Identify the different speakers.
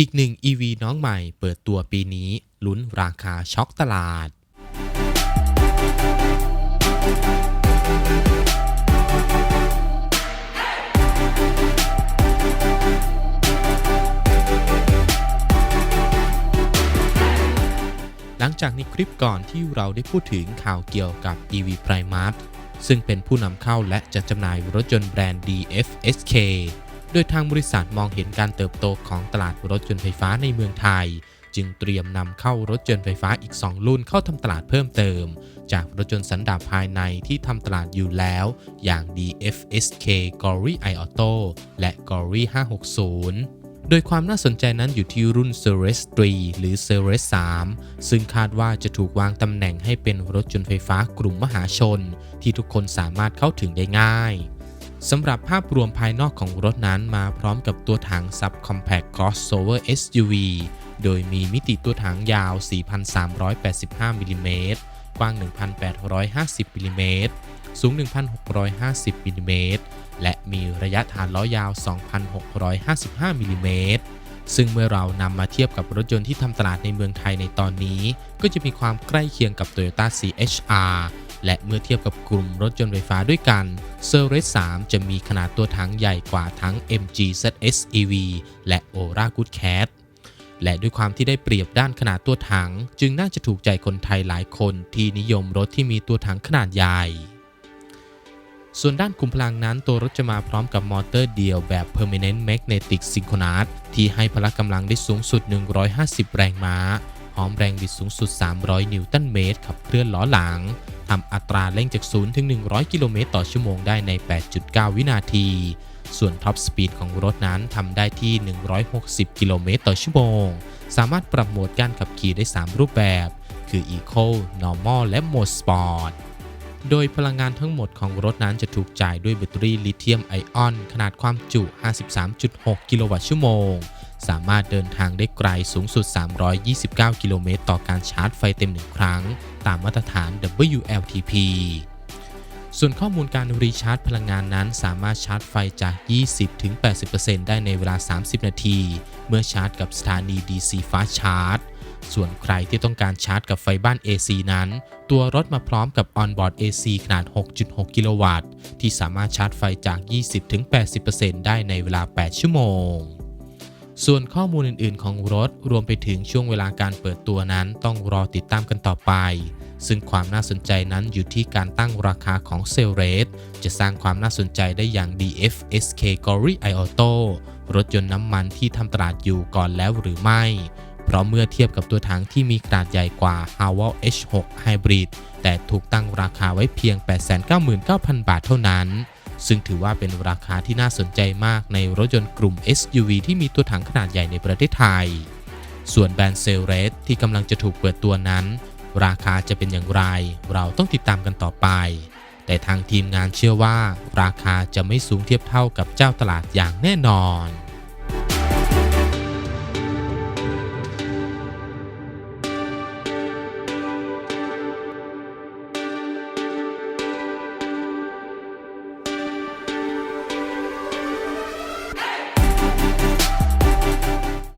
Speaker 1: อีกหนึ่ง EV น้องใหม่เปิดตัวปีนี้ ลุ้นราคาช็อกตลาด หลังจากในคลิปก่อนที่เราได้พูดถึงข่าวเกี่ยวกับ EV Primark ซึ่งเป็นผู้นำเข้าและจัดจำหน่ายรถยนต์แบรนด์ DFSK ดยทางบริษัทมองเห็นการเติบโตของตลาดรถยนต์ไฟฟ้าในเมืองไทย จึงเตรียมนำเข้ารถยนต์ไฟฟ้าอีก 2 รุ่นเข้าทำตลาดเพิ่มเติม จากรถยนต์สันดาปภายในที่ทำตลาดอยู่แล้ว อย่าง DFSK Gory i Auto และ Gory 560โดยความน่าสนใจนั้นอยู่ที่รุ่น Ceres 3หรือ Ceres 3ซึ่งคาดว่าจะถูกวางตำแหน่งให้เป็นรถยนต์ไฟฟ้ากลุ่มมหาชน ที่ทุกคนสามารถเข้าถึงได้ง่าย สำหรับภาพรวมภายนอกของรถนั้นมาพร้อมกับตัวถัง Subcompact Crossover SUV โดยมีมิติตัวถังยาว 4,385มิลลิเมตรกว้าง 1,850มิลลิเมตรสูง 1,650มิลลิเมตรและมีระยะฐานล้อยาว 2,655มิลลิเมตรซึ่งเมื่อเรานำมาเทียบกับรถยนต์ที่ทำตลาดในเมืองไทยในตอนนี้ ก็จะมีความใกล้เคียงกับ Toyota CHR และเมื่อเทียบกับกลุ่มรถยนต์ไฟฟ้าด้วยกัน c e r e s 3จะมีขนาดตัวถังใหญ่กว่าทั้ง MG ZS EV และ Ora Good Cat และด้วยความที่ได้เปรียบด้านขนาดตัวถัง จึงน่าจะถูกใจคนไทยหลายคนที่นิยมรถที่มีตัวถังขนาดใหญ่ ส่วนด้านคุมพลังนั้นตัวรถจะมาพร้อมกับมอเตอร์เดียวแบบ Permanent Magnetic Synchronous ที่ให้พละกำลังได้สูงสุด 150 แรงม้าพร้อมแรงบิดสูงสุด 300 นิวตันเมตรขับเคลื่อนล้อหลัง ทำอัตราเร่งจาก 0 ถึง 100 กิโลเมตรต่อชั่วโมงได้ใน 8.9 วินาที ส่วนท็อปสปีดของรถนั้นทำได้ที่ 160 กิโลเมตรต่อชั่วโมง สามารถปรับโหมดการขับขี่ได้ 3 รูปแบบ คือ Eco Normal และ Mode Sport โดยพลังงานทั้งหมดของรถนั้นจะถูกจ่ายด้วยแบตเตอรี่ลิเธียมไอออน ขนาดความจุ 53.6 กิโลวัตต์ชั่วโมง สามารถเดินทางได้ไกลสูงสุด 329 กิโลเมตรต่อการชาร์จไฟเต็มหนึ่งครั้ง ตามมาตรฐาน WLTP ส่วนข้อมูลการรีชาร์จพลังงานนั้น สามารถชาร์จไฟจาก 20-80%ได้ในเวลา 30 นาที เมื่อชาร์จกับสถานี DC Fast Charge ส่วนใครที่ต้องการชาร์จกับไฟบ้าน AC นั้น ตัวรถมาพร้อมกับ On-board AC ขนาด 6.6 กิโลวัตต์ ที่สามารถชาร์จไฟจาก 20-80%ได้ในเวลา 8 ชั่วโมง ส่วนข้อมูลอื่น ๆ ของรถรวมไปถึงช่วงเวลาการเปิดตัวนั้นต้องรอติดตามกันต่อไป ซึ่งความน่าสนใจนั้นอยู่ที่การตั้งราคาของเซลเรสจะสร้างความน่าสนใจได้อย่าง DFSK Gory i Auto รถยนต์น้ำมันที่ทำตลาดอยู่ก่อนแล้วหรือไม่ เพราะเมื่อเทียบกับตัวถังที่มีขนาดใหญ่กว่า h a w a l H6 Hybrid แต่ถูกตั้งราคาไว้เพียง 899,000 บาทเท่านั้น ซึ่งถือว่าเป็นราคาที่น่าสนใจมากในรถยนต์กลุ่ม SUV ที่มีตัวถังขนาดใหญ่ในประเทศไทย ส่วนแบรนด์เซลเรสที่กำลังจะถูกเปิดตัวนั้น ราคาจะเป็นอย่างไร เราต้องติดตามกันต่อไป แต่ทางทีมงานเชื่อว่า ราคาจะไม่สูงเทียบเท่ากับเจ้าตลาดอย่างแน่นอน